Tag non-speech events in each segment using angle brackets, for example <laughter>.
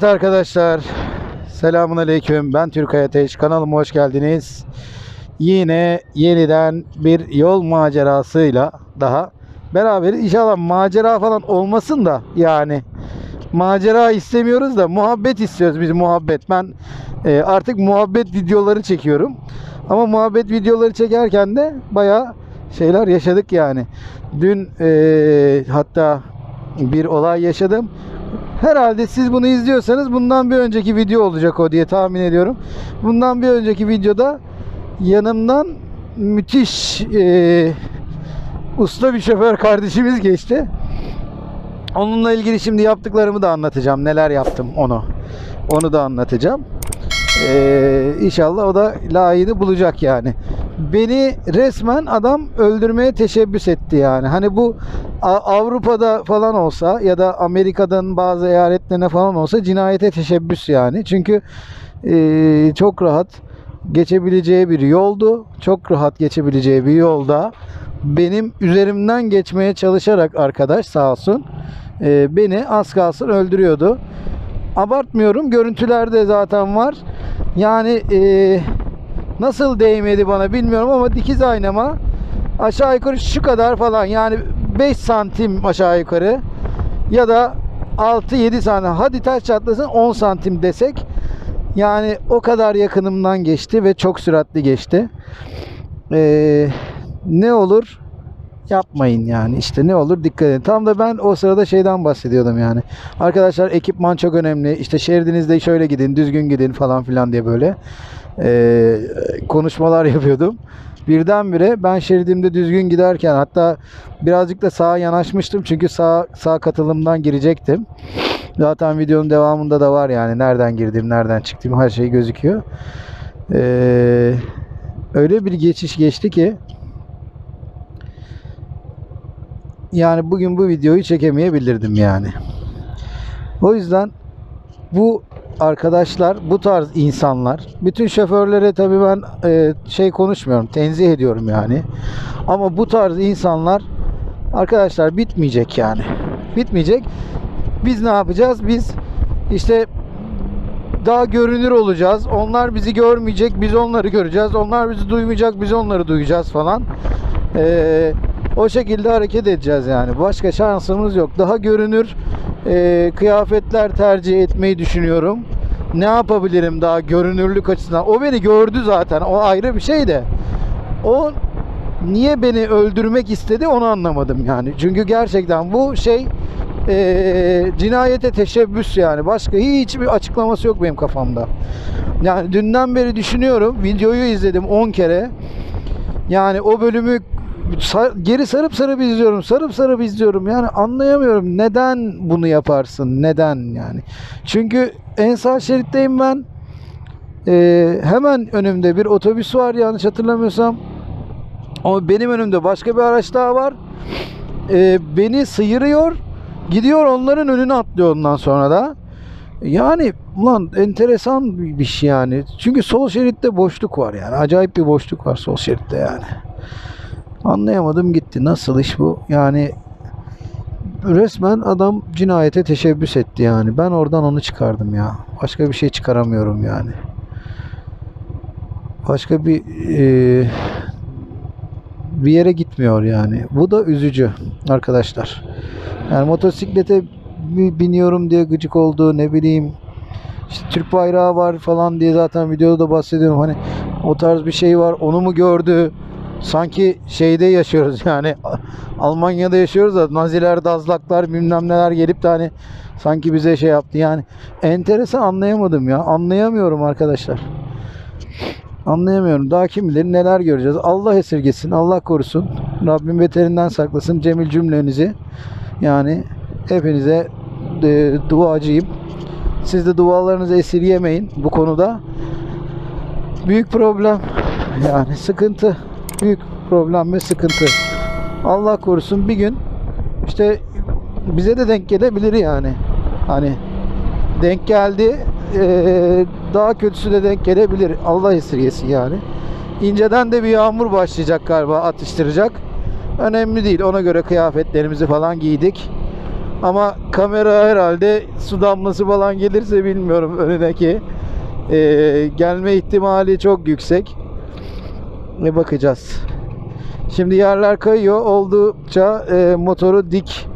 Evet arkadaşlar. Selamun Aleyküm. Ben Türkay Ateş. Kanalıma hoş geldiniz. Yine yeniden bir yol macerasıyla daha beraberiz. İnşallah macera falan olmasın da yani macera istemiyoruz da muhabbet istiyoruz biz muhabbet. Ben e, artık muhabbet videoları çekiyorum. Ama muhabbet videoları çekerken de bayağı şeyler yaşadık yani. Dün e, hatta bir olay yaşadım. Herhalde siz bunu izliyorsanız bundan bir önceki video olacak o diye tahmin ediyorum. Bundan bir önceki videoda yanımdan müthiş e, usta bir şoför kardeşimiz geçti. Onunla ilgili şimdi yaptıklarımı da anlatacağım. Neler yaptım onu. Onu da anlatacağım. Ee, inşallah o da layığını bulacak yani. Beni resmen adam öldürmeye teşebbüs etti yani. Hani bu Avrupa'da falan olsa ya da Amerika'dan bazı eyaletlerine falan olsa cinayete teşebbüs yani. Çünkü ee, çok rahat geçebileceği bir yoldu. Çok rahat geçebileceği bir yolda benim üzerimden geçmeye çalışarak arkadaş sağ olsun ee, beni az kalsın öldürüyordu. Abartmıyorum. Görüntülerde zaten var. Yani ee, nasıl değmedi bana bilmiyorum ama dikiz aynama aşağı yukarı şu kadar falan. Yani 5 santim aşağı yukarı ya da 6-7 santim. Hadi taş çatlasın 10 santim desek yani o kadar yakınımdan geçti ve çok süratli geçti. Ee, ne olur yapmayın yani işte ne olur dikkat edin. Tam da ben o sırada şeyden bahsediyordum yani. Arkadaşlar ekipman çok önemli. İşte şeridinizde şöyle gidin, düzgün gidin falan filan diye böyle ee, konuşmalar <laughs> yapıyordum. Birdenbire ben şeridimde düzgün giderken hatta birazcık da sağa yanaşmıştım çünkü sağ sağ katılımdan girecektim. Zaten videonun devamında da var yani nereden girdim, nereden çıktım her şey gözüküyor. Ee, öyle bir geçiş geçti ki yani bugün bu videoyu çekemeyebilirdim yani. O yüzden bu arkadaşlar, bu tarz insanlar, bütün şoförlere tabii ben e, şey konuşmuyorum, tenzih ediyorum yani. Ama bu tarz insanlar arkadaşlar bitmeyecek yani. Bitmeyecek. Biz ne yapacağız? Biz işte daha görünür olacağız. Onlar bizi görmeyecek, biz onları göreceğiz. Onlar bizi duymayacak, biz onları duyacağız falan. Ee, o şekilde hareket edeceğiz yani. Başka şansımız yok. Daha görünür e, kıyafetler tercih etmeyi düşünüyorum. Ne yapabilirim daha görünürlük açısından? O beni gördü zaten. O ayrı bir şey de. O niye beni öldürmek istedi onu anlamadım yani. Çünkü gerçekten bu şey e, cinayete teşebbüs yani. Başka hiçbir açıklaması yok benim kafamda. Yani dünden beri düşünüyorum. Videoyu izledim 10 kere. Yani o bölümü geri sarıp sarıp izliyorum. Sarıp sarıp izliyorum. Yani anlayamıyorum. Neden bunu yaparsın? Neden yani? Çünkü en sağ şeritteyim ben. Ee, hemen önümde bir otobüs var yanlış hatırlamıyorsam. Ama benim önümde başka bir araç daha var. Ee, beni sıyırıyor. Gidiyor onların önüne atlıyor ondan sonra da. Yani ulan enteresan bir şey yani. Çünkü sol şeritte boşluk var yani. Acayip bir boşluk var sol şeritte yani. Anlayamadım gitti. Nasıl iş bu? Yani resmen adam cinayete teşebbüs etti yani. Ben oradan onu çıkardım ya. Başka bir şey çıkaramıyorum yani. Başka bir e, bir yere gitmiyor yani. Bu da üzücü arkadaşlar. Yani motosiklete bi- biniyorum diye gıcık oldu ne bileyim. İşte Türk bayrağı var falan diye zaten videoda da bahsediyorum. Hani o tarz bir şey var. Onu mu gördü? Sanki şeyde yaşıyoruz <laughs> yani Almanya'da yaşıyoruz da Naziler, Dazlaklar bilmem neler gelip de hani sanki bize şey yaptı. Yani enteresan anlayamadım ya. Anlayamıyorum arkadaşlar. Anlayamıyorum. Daha kim bilir neler göreceğiz. Allah esirgesin Allah korusun. Rabbim beterinden saklasın Cemil cümlenizi. Yani hepinize e, duacıyım. Siz de dualarınızı esirgemeyin bu konuda. Büyük problem. Yani sıkıntı büyük problem ve sıkıntı. Allah korusun bir gün işte bize de denk gelebilir yani. Hani denk geldi eee, daha kötüsü de denk gelebilir. Allah esirgesin yani. İnceden de bir yağmur başlayacak galiba atıştıracak. Önemli değil ona göre kıyafetlerimizi falan giydik. Ama kamera herhalde su damlası falan gelirse bilmiyorum önündeki. Ee, gelme ihtimali çok yüksek. Ne bakacağız. Şimdi yerler kayıyor. Oldukça e, motoru dik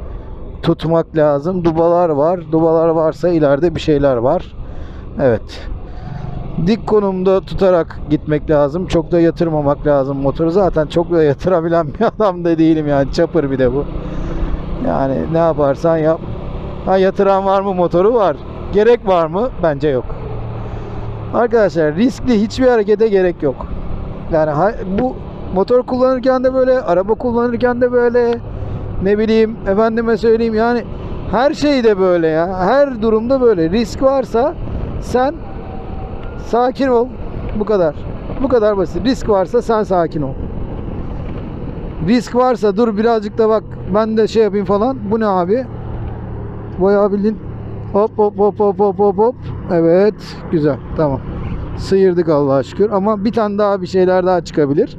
tutmak lazım. Dubalar var. Dubalar varsa ileride bir şeyler var. Evet. Dik konumda tutarak gitmek lazım. Çok da yatırmamak lazım motoru. Zaten çok da yatırabilen <laughs> bir adam da değilim yani. Çapır bir de bu. Yani ne yaparsan yap. Ha yatıran var mı motoru var. Gerek var mı? Bence yok. Arkadaşlar riskli hiçbir harekete gerek yok. Yani bu motor kullanırken de böyle, araba kullanırken de böyle, ne bileyim efendime söyleyeyim yani her şeyde böyle ya. Her durumda böyle. Risk varsa sen sakin ol. Bu kadar. Bu kadar basit. Risk varsa sen sakin ol. Risk varsa dur birazcık da bak ben de şey yapayım falan. Bu ne abi? Bayağı bildiğin hop hop hop hop hop hop hop. Evet güzel tamam. Sıyırdık Allah'a şükür ama bir tane daha bir şeyler daha çıkabilir.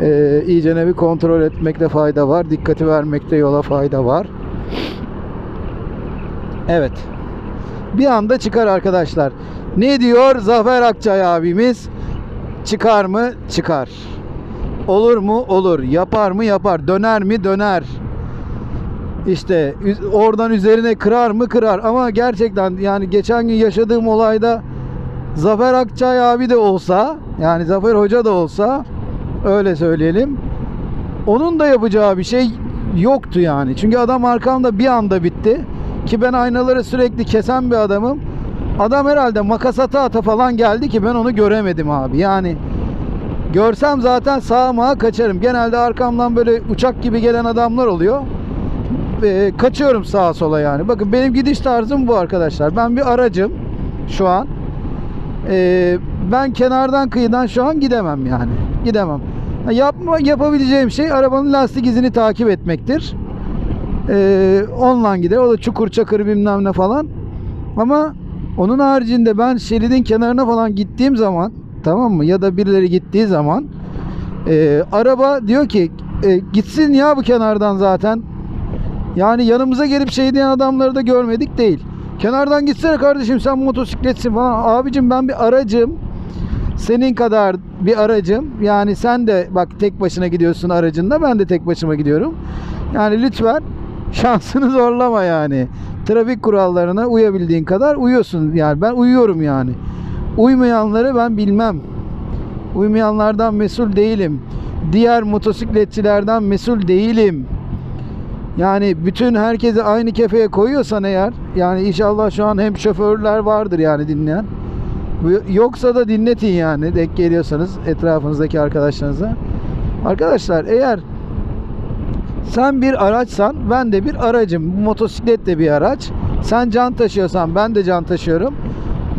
Ee, iyicene bir kontrol etmekte fayda var. Dikkati vermekte yola fayda var. Evet. Bir anda çıkar arkadaşlar. Ne diyor Zafer Akçay abimiz? Çıkar mı? Çıkar. Olur mu? Olur. Yapar mı? Yapar. Döner mi? Döner. İşte oradan üzerine kırar mı? Kırar. Ama gerçekten yani geçen gün yaşadığım olayda Zafer Akçay abi de olsa yani Zafer Hoca da olsa öyle söyleyelim. Onun da yapacağı bir şey yoktu yani. Çünkü adam arkamda bir anda bitti. Ki ben aynaları sürekli kesen bir adamım. Adam herhalde makas ata ata falan geldi ki ben onu göremedim abi. Yani görsem zaten sağıma kaçarım. Genelde arkamdan böyle uçak gibi gelen adamlar oluyor. Ee, kaçıyorum sağa sola yani. Bakın benim gidiş tarzım bu arkadaşlar. Ben bir aracım şu an. Ee, ben kenardan kıyıdan şu an gidemem yani. Gidemem. Yapma, yapabileceğim şey arabanın lastik izini takip etmektir. Ee, onunla gider. O da çukur çakır bilmem ne falan. Ama onun haricinde ben şeridin kenarına falan gittiğim zaman tamam mı? Ya da birileri gittiği zaman e, araba diyor ki e, gitsin ya bu kenardan zaten. Yani yanımıza gelip şey diyen adamları da görmedik değil. Kenardan gitsene kardeşim sen motosikletsin falan. Abicim ben bir aracım. Senin kadar bir aracım. Yani sen de bak tek başına gidiyorsun aracında. Ben de tek başıma gidiyorum. Yani lütfen şansını <laughs> zorlama yani. Trafik kurallarına uyabildiğin kadar uyuyorsun. Yani ben uyuyorum yani. Uymayanları ben bilmem. Uymayanlardan mesul değilim. Diğer motosikletçilerden mesul değilim. Yani bütün herkesi aynı kefeye koyuyorsan eğer yani inşallah şu an hem şoförler vardır yani dinleyen. Yoksa da dinletin yani denk geliyorsanız etrafınızdaki arkadaşlarınıza. Arkadaşlar eğer sen bir araçsan ben de bir aracım. Motosiklet de bir araç. Sen can taşıyorsan ben de can taşıyorum.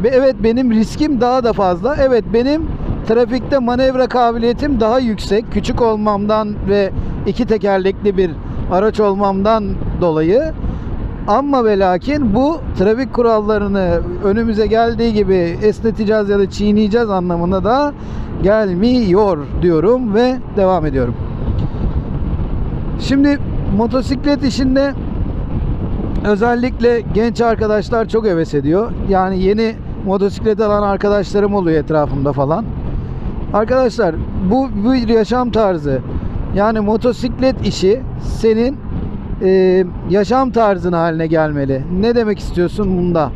Ve evet benim riskim daha da fazla. Evet benim trafikte manevra kabiliyetim daha yüksek. Küçük olmamdan ve iki tekerlekli bir araç olmamdan dolayı ama ve lakin bu trafik kurallarını önümüze geldiği gibi esneteceğiz ya da çiğneyeceğiz anlamına da gelmiyor diyorum ve devam ediyorum. Şimdi motosiklet işinde özellikle genç arkadaşlar çok heves ediyor. Yani yeni motosiklet alan arkadaşlarım oluyor etrafımda falan. Arkadaşlar bu bir yaşam tarzı. Yani motosiklet işi senin e, yaşam tarzın haline gelmeli. Ne demek istiyorsun bunda?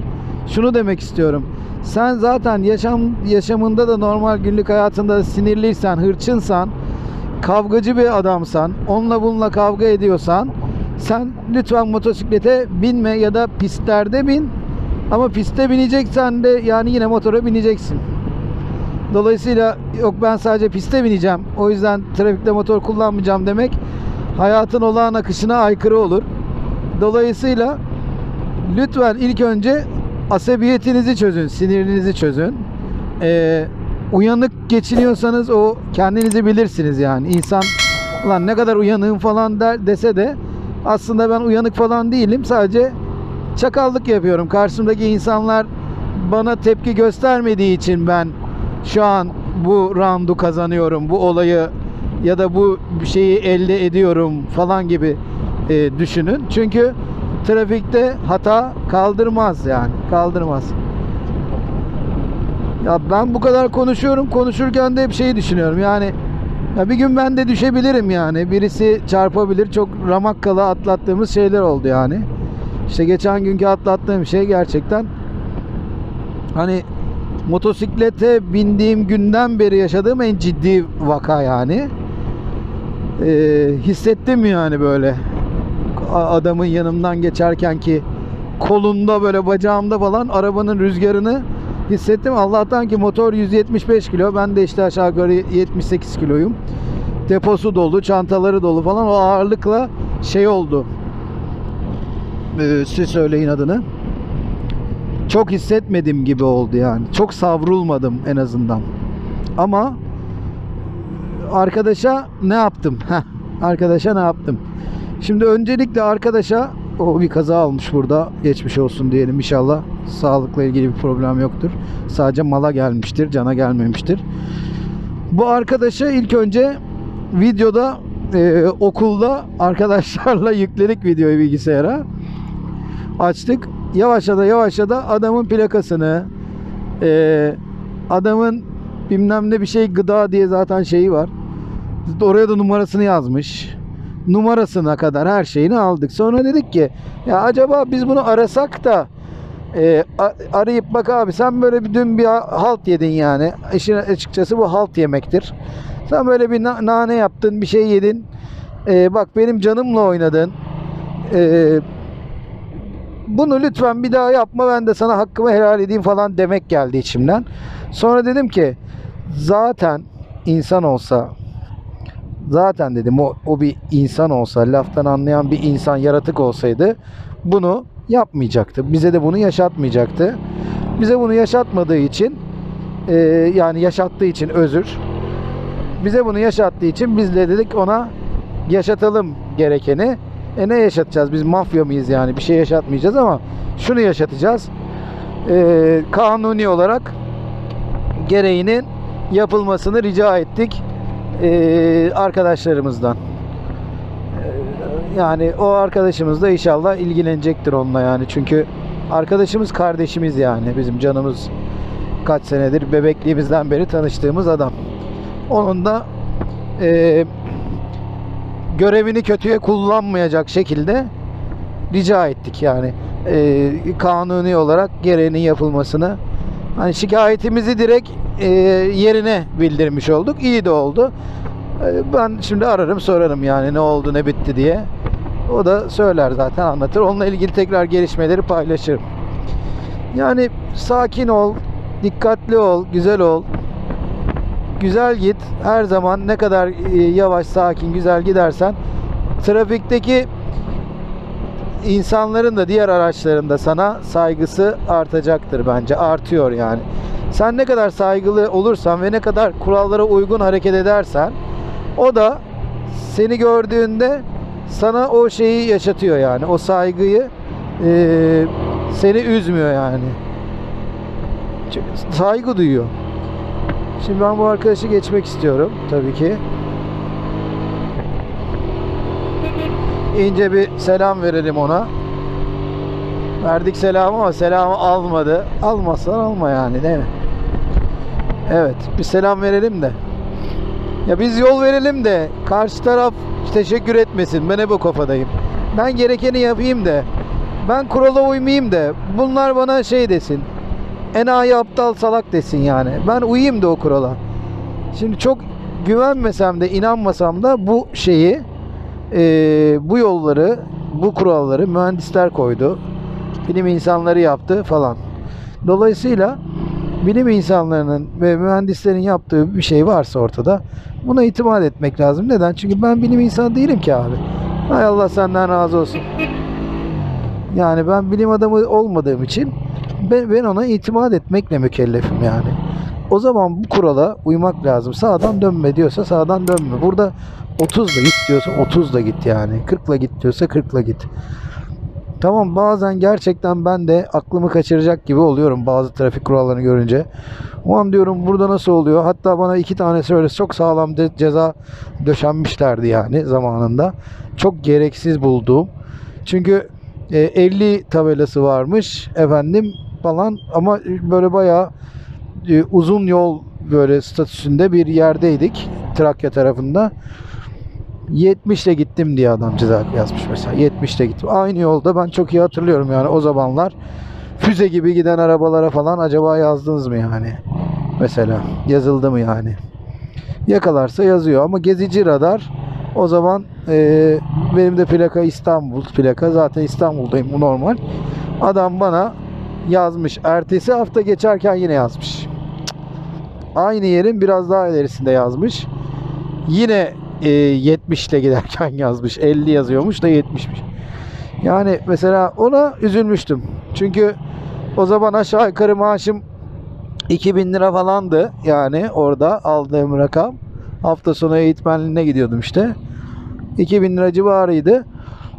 Şunu demek istiyorum. Sen zaten yaşam yaşamında da normal günlük hayatında da sinirliysen, hırçınsan, kavgacı bir adamsan, onunla bununla kavga ediyorsan sen lütfen motosiklete binme ya da pistlerde bin. Ama pistte bineceksen de yani yine motora bineceksin. Dolayısıyla yok ben sadece piste bineceğim. O yüzden trafikte motor kullanmayacağım demek hayatın olağan akışına aykırı olur. Dolayısıyla lütfen ilk önce asabiyetinizi çözün, sinirinizi çözün. Ee, uyanık geçiniyorsanız o kendinizi bilirsiniz yani. İnsan ulan ne kadar uyanığım falan der, dese de aslında ben uyanık falan değilim. Sadece çakallık yapıyorum. Karşımdaki insanlar bana tepki göstermediği için ben şu an bu roundu kazanıyorum. Bu olayı ya da bu şeyi elde ediyorum falan gibi e, düşünün. Çünkü trafikte hata kaldırmaz yani. Kaldırmaz. Ya ben bu kadar konuşuyorum. Konuşurken de hep şeyi düşünüyorum. Yani ya bir gün ben de düşebilirim yani. Birisi çarpabilir. Çok ramakkala atlattığımız şeyler oldu yani. İşte geçen günkü atlattığım şey gerçekten hani motosiklete bindiğim günden beri yaşadığım en ciddi vaka yani. Ee, hissettim yani böyle adamın yanımdan geçerken ki kolunda böyle bacağımda falan arabanın rüzgarını hissettim. Allah'tan ki motor 175 kilo. Ben de işte aşağı yukarı 78 kiloyum. Deposu dolu, çantaları dolu falan. O ağırlıkla şey oldu. Ee, siz söyleyin adını. Çok hissetmedim gibi oldu yani. Çok savrulmadım en azından. Ama arkadaşa ne yaptım? <laughs> Heh, arkadaşa ne yaptım? Şimdi öncelikle arkadaşa o bir kaza almış burada. Geçmiş olsun diyelim inşallah. Sağlıkla ilgili bir problem yoktur. Sadece mala gelmiştir, cana gelmemiştir. Bu arkadaşa ilk önce videoda e, okulda arkadaşlarla <laughs> yükledik videoyu bilgisayara. Açtık. Yavaşça da yavaşça da adamın plakasını e, adamın bilmem ne bir şey gıda diye zaten şeyi var. Oraya da numarasını yazmış. Numarasına kadar her şeyini aldık. Sonra dedik ki ya acaba biz bunu arasak da e, arayıp bak abi sen böyle bir dün bir halt yedin yani. İşin açıkçası bu halt yemektir. Sen böyle bir na- nane yaptın, bir şey yedin. E, bak benim canımla oynadın. E, bunu lütfen bir daha yapma ben de sana hakkımı helal edeyim falan demek geldi içimden. Sonra dedim ki zaten insan olsa zaten dedim o, o bir insan olsa laftan anlayan bir insan yaratık olsaydı bunu yapmayacaktı. Bize de bunu yaşatmayacaktı. Bize bunu yaşatmadığı için e, yani yaşattığı için özür. Bize bunu yaşattığı için biz de dedik ona yaşatalım gerekeni. E ne yaşatacağız? Biz mafya mıyız yani? Bir şey yaşatmayacağız ama şunu yaşatacağız. E, kanuni olarak gereğinin yapılmasını rica ettik e, arkadaşlarımızdan. E, yani o arkadaşımız da inşallah ilgilenecektir onunla yani. Çünkü arkadaşımız kardeşimiz yani. Bizim canımız kaç senedir bebekliğimizden beri tanıştığımız adam. Onun da e, görevini kötüye kullanmayacak şekilde rica ettik yani. E, kanuni olarak gereğinin yapılmasını hani şikayetimizi direkt e, yerine bildirmiş olduk. İyi de oldu. E, ben şimdi ararım sorarım yani ne oldu ne bitti diye. O da söyler zaten anlatır. Onunla ilgili tekrar gelişmeleri paylaşırım. Yani sakin ol, dikkatli ol, güzel ol. Güzel git. Her zaman ne kadar e, yavaş, sakin, güzel gidersen trafikteki insanların da diğer araçların da sana saygısı artacaktır bence. Artıyor yani. Sen ne kadar saygılı olursan ve ne kadar kurallara uygun hareket edersen o da seni gördüğünde sana o şeyi yaşatıyor yani. O saygıyı e, seni üzmüyor yani. Saygı duyuyor. Şimdi ben bu arkadaşı geçmek istiyorum tabii ki. İnce bir selam verelim ona. Verdik selam ama selamı almadı. Almazsan alma yani değil mi? Evet bir selam verelim de. Ya biz yol verelim de karşı taraf teşekkür etmesin. Ben hep o kafadayım. Ben gerekeni yapayım da. Ben kurala uymayayım da. Bunlar bana şey desin. Enayi aptal salak desin yani. Ben uyayım da o kurala. Şimdi çok güvenmesem de inanmasam da bu şeyi eee, bu yolları bu kuralları mühendisler koydu. Bilim insanları yaptı falan. Dolayısıyla bilim insanlarının ve mühendislerin yaptığı bir şey varsa ortada buna itimat etmek lazım. Neden? Çünkü ben bilim insanı değilim ki abi. Hay Allah senden razı olsun. Yani ben bilim adamı olmadığım için ben, ben ona itimat etmekle mükellefim yani. O zaman bu kurala uymak lazım. Sağdan dönme diyorsa sağdan dönme. Burada 30'la git diyorsa 30'la git yani. 40'la git diyorsa 40'la git. Tamam bazen gerçekten ben de aklımı kaçıracak gibi oluyorum bazı trafik kurallarını görünce. O an diyorum burada nasıl oluyor? Hatta bana iki tane öyle çok sağlam de- ceza döşenmişlerdi yani zamanında. Çok gereksiz bulduğum. Çünkü e, 50 tabelası varmış efendim falan ama böyle bayağı e, uzun yol böyle statüsünde bir yerdeydik Trakya tarafında. 70 ile gittim diye adam ceza yazmış mesela. 70 ile gittim. Aynı yolda ben çok iyi hatırlıyorum yani o zamanlar füze gibi giden arabalara falan acaba yazdınız mı yani? Mesela yazıldı mı yani? Yakalarsa yazıyor ama gezici radar o zaman e, benim de plaka İstanbul plaka zaten İstanbul'dayım bu normal. Adam bana yazmış. Ertesi hafta geçerken yine yazmış. Aynı yerin biraz daha ilerisinde yazmış. Yine e, 70 ile giderken <laughs> yazmış. 50 yazıyormuş da 70'miş. Yani mesela ona üzülmüştüm. Çünkü o zaman aşağı yukarı maaşım 2000 lira falandı. Yani orada aldığım rakam. Hafta sonu eğitmenliğine gidiyordum işte. 2000 lira civarıydı.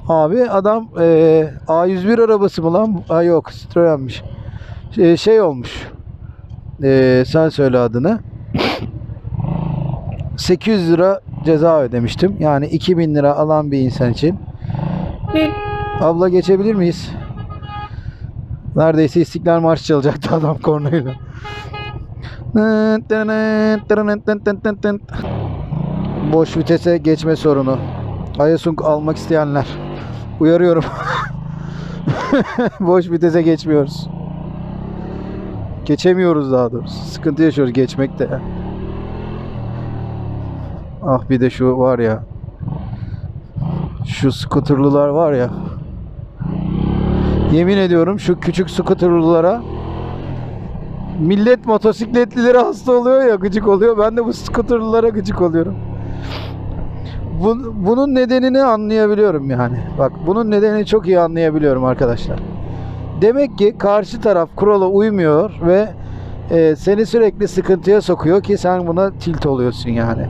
Abi adam e, A101 arabası mı lan? Aa, yok Citroen'miş. Şey, şey olmuş. E, sen söyle adını. <clears throat> 800 lira ceza ödemiştim. Yani 2000 lira alan bir insan için. Abla geçebilir miyiz? Neredeyse İstiklal Marşı çalacaktı adam kornayla. Boş vitese geçme sorunu. Ayasung almak isteyenler. Uyarıyorum. <laughs> Boş vitese geçmiyoruz. Geçemiyoruz daha doğrusu. Sıkıntı yaşıyoruz geçmekte. Ah bir de şu var ya. Şu skuterlılar var ya. Yemin ediyorum şu küçük skuterlılara millet motosikletlilere hasta oluyor ya gıcık oluyor. Ben de bu skuterlılara gıcık oluyorum. Bu- bunun nedenini anlayabiliyorum yani. Bak bunun nedenini çok iyi anlayabiliyorum arkadaşlar. Demek ki karşı taraf kurala uymuyor ve e, seni sürekli sıkıntıya sokuyor ki sen buna tilt oluyorsun yani.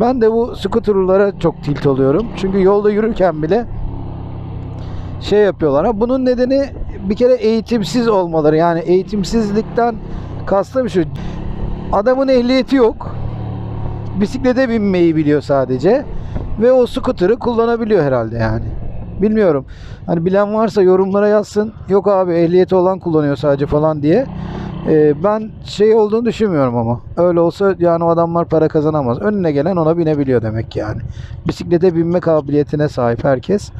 Ben de bu skuterlara çok tilt oluyorum. Çünkü yolda yürürken bile şey yapıyorlar. Ha, bunun nedeni bir kere eğitimsiz olmaları. Yani eğitimsizlikten kastım şu. Adamın ehliyeti yok. Bisiklete binmeyi biliyor sadece. Ve o scooter'ı kullanabiliyor herhalde yani. Bilmiyorum. Hani bilen varsa yorumlara yazsın. Yok abi ehliyeti olan kullanıyor sadece falan diye. Ee, ben şey olduğunu düşünmüyorum ama. Öyle olsa yani o adamlar para kazanamaz. Önüne gelen ona binebiliyor demek yani. Bisiklete binme kabiliyetine sahip herkes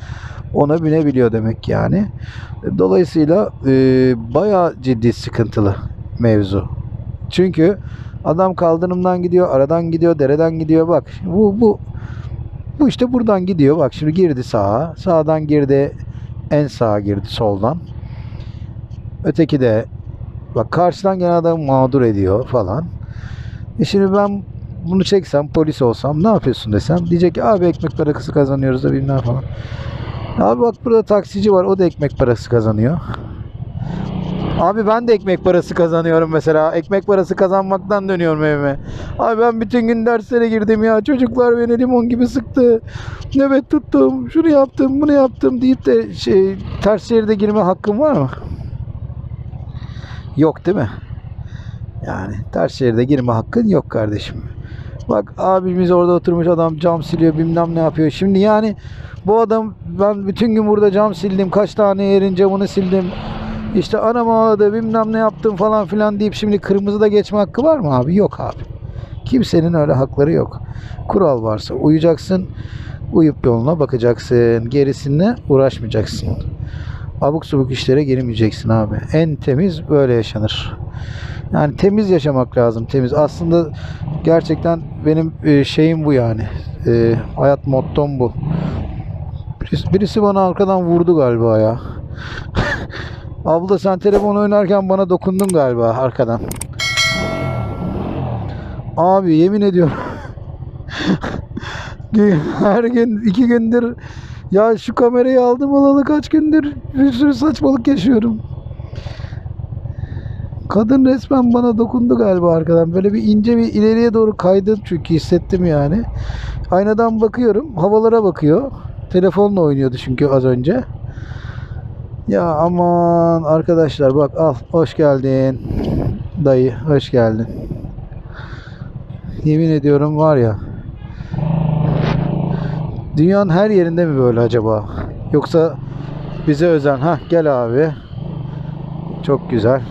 ona binebiliyor demek yani. Dolayısıyla e, bayağı ciddi sıkıntılı mevzu. Çünkü adam kaldırımdan gidiyor, aradan gidiyor, dereden gidiyor. Bak bu bu bu işte buradan gidiyor. Bak şimdi girdi sağa. Sağdan girdi. En sağa girdi soldan. Öteki de bak karşıdan gelen adamı mağdur ediyor falan. E şimdi ben bunu çeksem polis olsam ne yapıyorsun desem diyecek ki abi ekmek parası kazanıyoruz da bilmem falan. Abi bak burada taksici var o da ekmek parası kazanıyor. Abi ben de ekmek parası kazanıyorum mesela. Ekmek parası kazanmaktan dönüyorum evime. Abi ben bütün gün derslere girdim ya. Çocuklar beni limon gibi sıktı. Nöbet tuttum. Şunu yaptım, bunu yaptım deyip de şey ters şeride girme hakkım var mı? Yok değil mi? Yani ters şeride girme hakkın yok kardeşim. Bak abimiz orada oturmuş adam cam siliyor bilmem ne yapıyor. Şimdi yani bu adam ben bütün gün burada cam sildim. Kaç tane yerin camını sildim. İşte anam ağladı bilmem ne yaptım falan filan deyip şimdi kırmızıda geçme hakkı var mı abi? Yok abi. Kimsenin öyle hakları yok. Kural varsa uyacaksın. Uyup yoluna bakacaksın. Gerisine uğraşmayacaksın. Abuk subuk işlere girmeyeceksin abi. En temiz böyle yaşanır. Yani temiz yaşamak lazım. Temiz. Aslında gerçekten benim e, şeyim bu yani. E, hayat mottom bu. Birisi, bana arkadan vurdu galiba ya. <laughs> Abla sen telefon oynarken bana dokundun galiba arkadan. Abi yemin ediyorum. <laughs> Her gün iki gündür ya şu kamerayı aldım alalı kaç gündür bir sürü saçmalık yaşıyorum. Kadın resmen bana dokundu galiba arkadan. Böyle bir ince bir ileriye doğru kaydı çünkü hissettim yani. Aynadan bakıyorum. Havalara bakıyor. Telefonla oynuyordu çünkü az önce. Ya aman arkadaşlar bak al hoş geldin. Dayı hoş geldin. Yemin ediyorum var ya. Dünyanın her yerinde mi böyle acaba? Yoksa Bize özen. Ha gel abi. Çok güzel.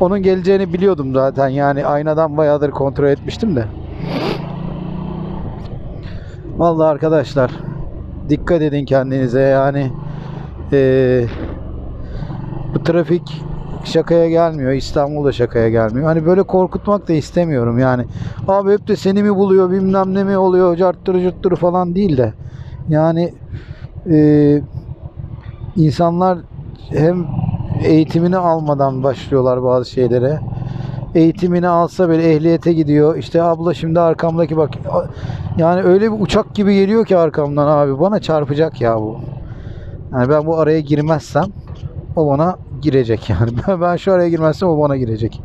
Onun geleceğini biliyordum zaten. Yani aynadan bayağıdır kontrol etmiştim de. Vallahi arkadaşlar dikkat edin kendinize yani eee, bu trafik şakaya gelmiyor. İstanbul'da şakaya gelmiyor. Hani böyle korkutmak da istemiyorum yani. Abi hep de seni mi buluyor bilmem ne mi oluyor carttırı cırttırı falan değil de. Yani eee, insanlar hem eğitimini almadan başlıyorlar bazı şeylere. Eğitimini alsa böyle ehliyete gidiyor. İşte abla şimdi arkamdaki bak yani öyle bir uçak gibi geliyor ki arkamdan abi. Bana çarpacak ya bu. Yani ben bu araya girmezsem o bana girecek yani. <laughs> Ben, şu araya girmezsem o bana girecek.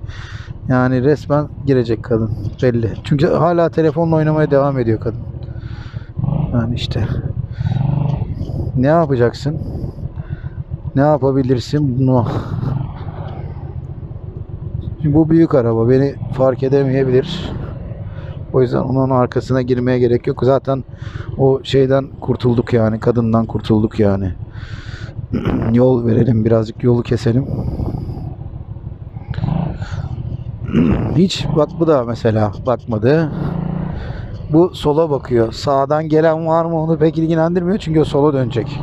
Yani resmen girecek kadın belli. Çünkü hala telefonla oynamaya devam ediyor kadın. Yani işte ne yapacaksın? Ne yapabilirsin bunu? Şimdi bu büyük araba beni fark edemeyebilir. O yüzden onun arkasına girmeye gerek yok. Zaten o şeyden kurtulduk yani. Kadından kurtulduk yani. <clears throat> Yol verelim birazcık yolu keselim. <clears throat> Hiç bak bu da mesela bakmadı. Bu sola bakıyor. Sağdan gelen var mı onu pek ilgilendirmiyor çünkü o sola dönecek.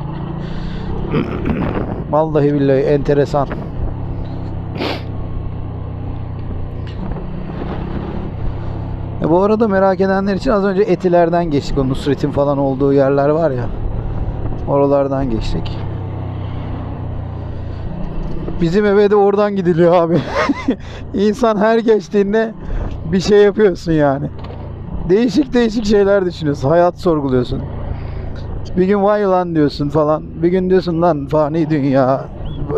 <clears throat> Vallahi billahi enteresan. E bu arada merak edenler için az önce Etiler'den geçtik. O Nusret'in falan olduğu yerler var ya. Oralardan geçtik. Bizim eve de oradan gidiliyor abi. <laughs> İnsan her geçtiğinde bir şey yapıyorsun yani. Değişik değişik şeyler düşünüyorsun. Hayat sorguluyorsun. Bir gün vay lan diyorsun falan. Bir gün diyorsun lan fani dünya.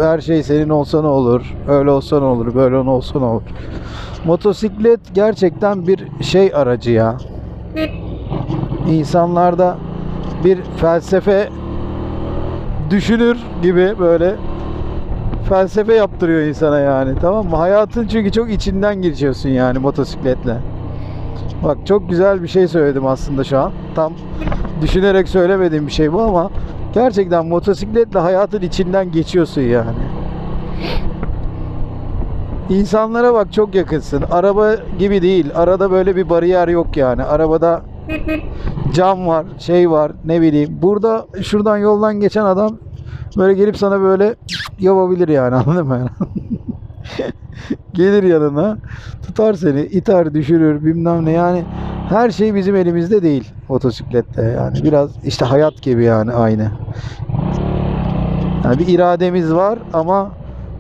Her şey senin olsa ne olur? Öyle olsa ne olur? Böyle ne olsa ne olur? Motosiklet gerçekten bir şey aracı ya. İnsanlarda bir felsefe düşünür gibi böyle felsefe yaptırıyor insana yani tamam mı? Hayatın çünkü çok içinden geçiyorsun yani motosikletle. Bak çok güzel bir şey söyledim aslında şu an. Tam düşünerek söylemediğim bir şey bu ama gerçekten motosikletle hayatın içinden geçiyorsun yani. İnsanlara bak çok yakınsın. Araba gibi değil. Arada böyle bir bariyer yok yani. Arabada cam var, şey var, ne bileyim. Burada şuradan yoldan geçen adam böyle gelip sana böyle yapabilir yani <laughs> anladın mı? Gelir yanına, tutar seni, iter, düşürür, bilmem ne yani. Her şey bizim elimizde değil motosiklette yani. Biraz işte hayat gibi yani aynı. Yani bir irademiz var ama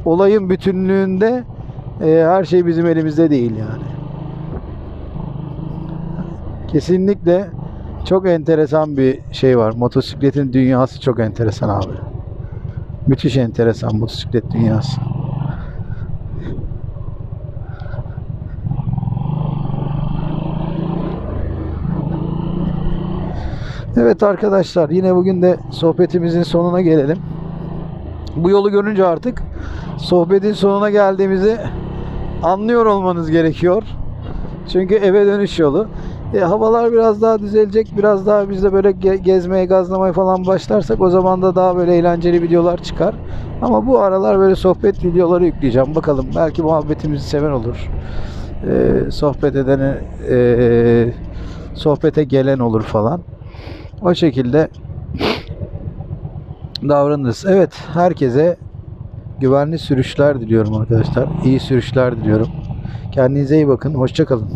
olayın bütünlüğünde e, her şey bizim elimizde değil yani. Kesinlikle çok enteresan bir şey var. Motosikletin dünyası çok enteresan abi. Müthiş enteresan motosiklet dünyası. Evet arkadaşlar yine bugün de sohbetimizin sonuna gelelim. Bu yolu görünce artık sohbetin sonuna geldiğimizi anlıyor olmanız gerekiyor. Çünkü eve dönüş yolu. E, havalar biraz daha düzelecek. Biraz daha biz de böyle ge- gezmeye, gazlamaya falan başlarsak o zaman da daha böyle eğlenceli videolar çıkar. Ama bu aralar böyle sohbet videoları yükleyeceğim. Bakalım belki muhabbetimizi seven olur. E, sohbet edene e, sohbete gelen olur falan. O şekilde davranırız. Evet, herkese güvenli sürüşler diliyorum arkadaşlar. İyi sürüşler diliyorum. Kendinize iyi bakın. Hoşça kalın.